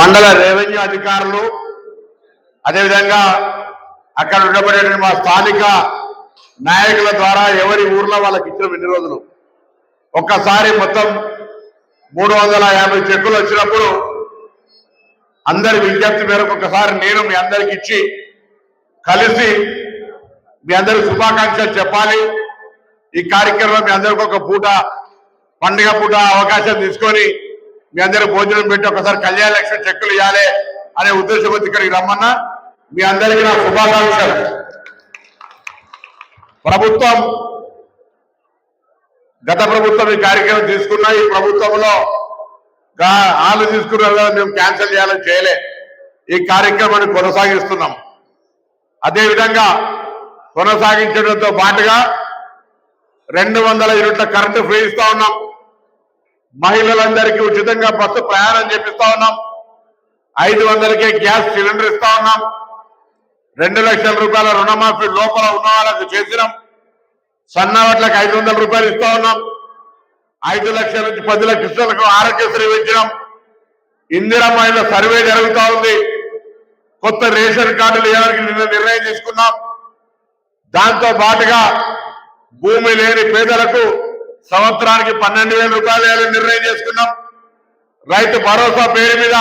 మండల రెవెన్యూ అధికారులు అదేవిధంగా అక్కడ ఉండబడేటువంటి మా స్థానిక నాయకుల ద్వారా ఎవరి ఊర్లో వాళ్ళకి ఇచ్చిన ఎన్ని రోజులు. ఒక్కసారి మొత్తం మూడు వందల యాభై చెక్కులు వచ్చినప్పుడు అందరి విజ్ఞప్తి మేరకు ఒకసారి నేను మీ అందరికి ఇచ్చి కలిసి మీ అందరికి శుభాకాంక్షలు చెప్పాలి. ఈ కార్యక్రమం మీ అందరికి ఒక పూట పండుగ పూట అవకాశం తీసుకొని మీ అందరి భోజనం పెట్టి ఒకసారి కళ్యాణ లక్ష్మి చెక్కులు ఇవ్వాలి అనే ఉద్దేశంతో ఇక్కడికి రమ్మన్నా. మీ అందరికీ నా శుభాకాంక్షలు. ప్రభుత్వం గత ప్రభుత్వం ఈ కార్యక్రమం తీసుకున్న ఈ ప్రభుత్వంలో గా- వాళ్ళు తీసుకున్నారు కదా మేము క్యాన్సిల్ చేయాలని చేయలే. ఈ కార్యక్రమాన్ని కొనసాగిస్తున్నాం. అదేవిధంగా కొనసాగించడంతో పాటుగా రెండు వందల యూనిట్ల కరెంటు ఫ్రీ ఇస్తా ఉన్నాం. మహిళలందరికీ ఉచితంగా బస్సు ప్రయాణం చేపిస్తా ఉన్నాం. ఐదు వందలకే గ్యాస్ సిలిండర్ ఇస్తా ఉన్నాం. రెండు లక్షల రూపాయల రుణమాఫీ లోపల ఉన్న వాళ్ళకు చేసినాం. సన్నవాట్లకు ఐదు వందల రూపాయలు ఇస్తా ఉన్నాం. ఐదు లక్షల నుంచి పది లక్షలకు ఆరోగ్యశ్రీ పెంచినాం మహిళ సర్వే జరుగుతూ ఉంది. కొత్త రేషన్ కార్డులు ఇవ్వడానికి నిన్న నిర్ణయం తీసుకున్నాం. దాంతో పాటుగా భూమి లేని పేదలకు సంవత్సరానికి పన్నెండు వేల రూపాయలు నిర్ణయం చేసుకున్నాం. రైతు భరోసా పేరు మీద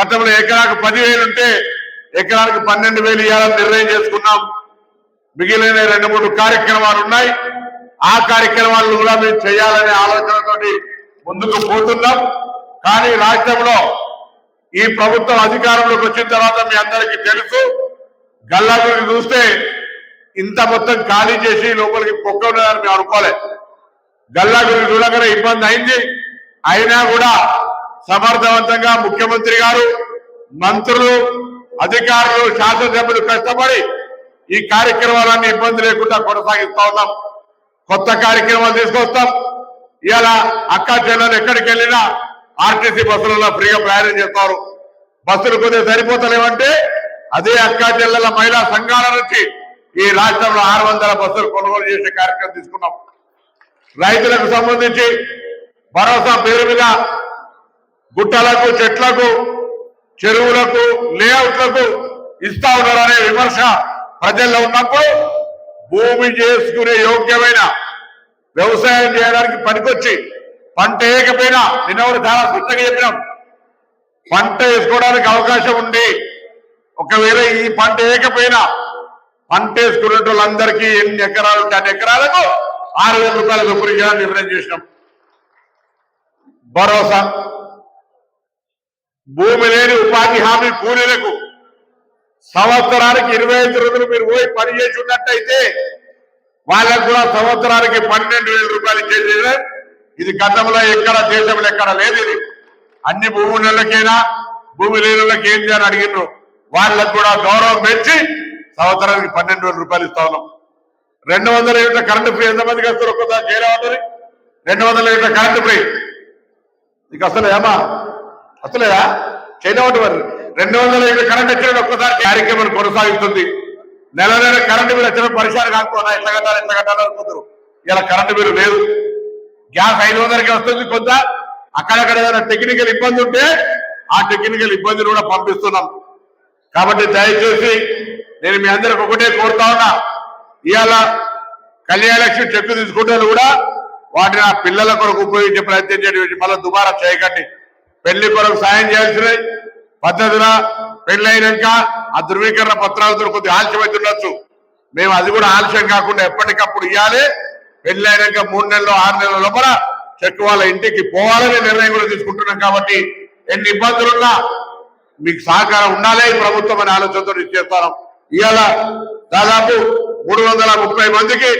గతంలో ఎకరాకు పదివేలు ఉంటే ఎకరానికి పన్నెండు వేలు ఇవ్వాలని నిర్ణయం చేసుకున్నాం. మిగిలిన రెండు మూడు కార్యక్రమాలు ఉన్నాయి. ఆ కార్యక్రమాలను కూడా మేము చేయాలనే ఆలోచనతోటి ముందుకు పోతున్నాం. కానీ రాష్ట్రంలో ఈ ప్రభుత్వం అధికారంలోకి వచ్చిన తర్వాత మీ అందరికీ తెలుసు గల్లా చూస్తే ఇంత మొత్తం ఖాళీ చేసి లోపలికి పొక్క ఉన్నదని మేము అనుకోలేదు. గల్లాగుడిని చూడగానే ఇబ్బంది అయింది. అయినా కూడా సమర్థవంతంగా ముఖ్యమంత్రి గారు మంత్రులు అధికారులు శాసనసభ్యులు కష్టపడి ఈ కార్యక్రమాలన్నీ ఇబ్బంది లేకుండా కొనసాగిస్తా ఉన్నాం. కొత్త కార్యక్రమాలు తీసుకొస్తాం. ఇలా అక్క చెల్లెలు ఎక్కడికి వెళ్ళినా ఆర్టీసీ బస్సులలో ఫ్రీగా ప్రయాణం చేస్తారు. బస్సులు కొద్దిగా సరిపోతలేవంటే అదే అక్క చెల్లెల మహిళా సంఘాల నుంచి ఈ రాష్ట్రంలో ఆరు వందల బస్సులు కొనుగోలు చేసే కార్యక్రమం తీసుకున్నాం. రైతులకు సంబంధించి భరోసా పేరు మీద గుట్టలకు చెట్లకు చెరువులకు లేఅవుట్లకు ఇస్తా ఉన్నారనే విమర్శ ప్రజల్లో ఉన్నప్పుడు భూమి చేసుకునే యోగ్యమైన వ్యవసాయం చేయడానికి పనికొచ్చి పంట వేయకపోయినా నిన్నవరు చాలా స్పష్టంగా చెప్పినాం. పంట వేసుకోవడానికి అవకాశం ఉంది. ఒకవేళ ఈ పంట వేయకపోయినా పంట వేసుకునే వాళ్ళందరికీ ఎన్ని ఎకరాలు అన్ని ఎకరాలకు ఆరు వేల రూపాయల చొప్పున నిర్ణయం చేసినాం? భరోసా. భూమి లేని ఉపాధి హామీ కూలీలకు సంవత్సరానికి ఇరవై ఐదు రోజులు మీరు పోయి పని చేసి ఉన్నట్టయితే వాళ్ళకు కూడా సంవత్సరానికి పన్నెండు వేల రూపాయలు ఇచ్చేది ఇది గతంలో ఎక్కడ దేశంలో ఎక్కడ లేదు ఇది. అన్ని భూమి నెలలకైనా భూమి లేని ఏంటి అని అడిగినారు వాళ్ళకు కూడా గౌరవం పెంచి సంవత్సరానికి పన్నెండు వేల రూపాయలు ఇస్తా ఉన్నాం. రెండు వందల యూనిట్ల కరెంటు ఫ్రీ ఎంతమందికి వస్తారు ఒక్కసారి చేయలేమంటారు రెండు వందల యూనిట్ల కరెంటు ఫ్రీ. నీకు అసలు ఏమా అసలేదా చేయలేమంటే మరి. రెండు వందల యూనిట్ల కరెంట్ వచ్చిన ఒక్కసారి కార్యక్రమం కొనసాగుతుంది నెల నెల కరెంటు బిల్లు వచ్చిన పరిశాలు కాకపోయినా ఎట్లా కట్టాలి ఎట్లా కట్టాలి అనుకుంటారు. ఇలా కరెంటు బిల్లు లేదు. గ్యాస్ ఐదు వందలకి వస్తుంది కొంత. అక్కడక్కడ ఏదైనా టెక్నికల్ ఇబ్బంది ఉంటే ఆ టెక్నికల్ ఇబ్బందిని కూడా పంపిస్తున్నాం. కాబట్టి దయచేసి నేను మీ అందరికి ఒకటే కోరుతా ఉన్నా. ఇవాళ కళ్యాణలక్ష్మి చెక్కు తీసుకుంటే కూడా వాటిని ఆ పిల్లల కొరకు ఉపయోగించే ప్రయత్నం చేయడం మళ్ళీ దుబారా చేయకండి. పెళ్ళి కొరకు సాయం చేయాల్సినవి పద్ధతుల పెళ్ళైనాక ఆ ధృవీకరణ పత్రాలతో కొద్దిగా ఆలస్యం అవుతుండొచ్చు. మేము అది కూడా ఆలస్యం కాకుండా ఎప్పటికప్పుడు ఇవ్వాలి. పెళ్ళైనాక మూడు నెలలు ఆరు నెలల లోపల చెక్ వాళ్ళ ఇంటికి పోవాలనే నిర్ణయం కూడా తీసుకుంటున్నాం కాబట్టి ఎన్ని ఇబ్బందులున్నా మీకు సహకారం ఉండాలి ప్రభుత్వం అనే ఆలోచనతో చేస్తాను. ఇవాళ దాదాపు మూడు వందల ముప్పై మందికి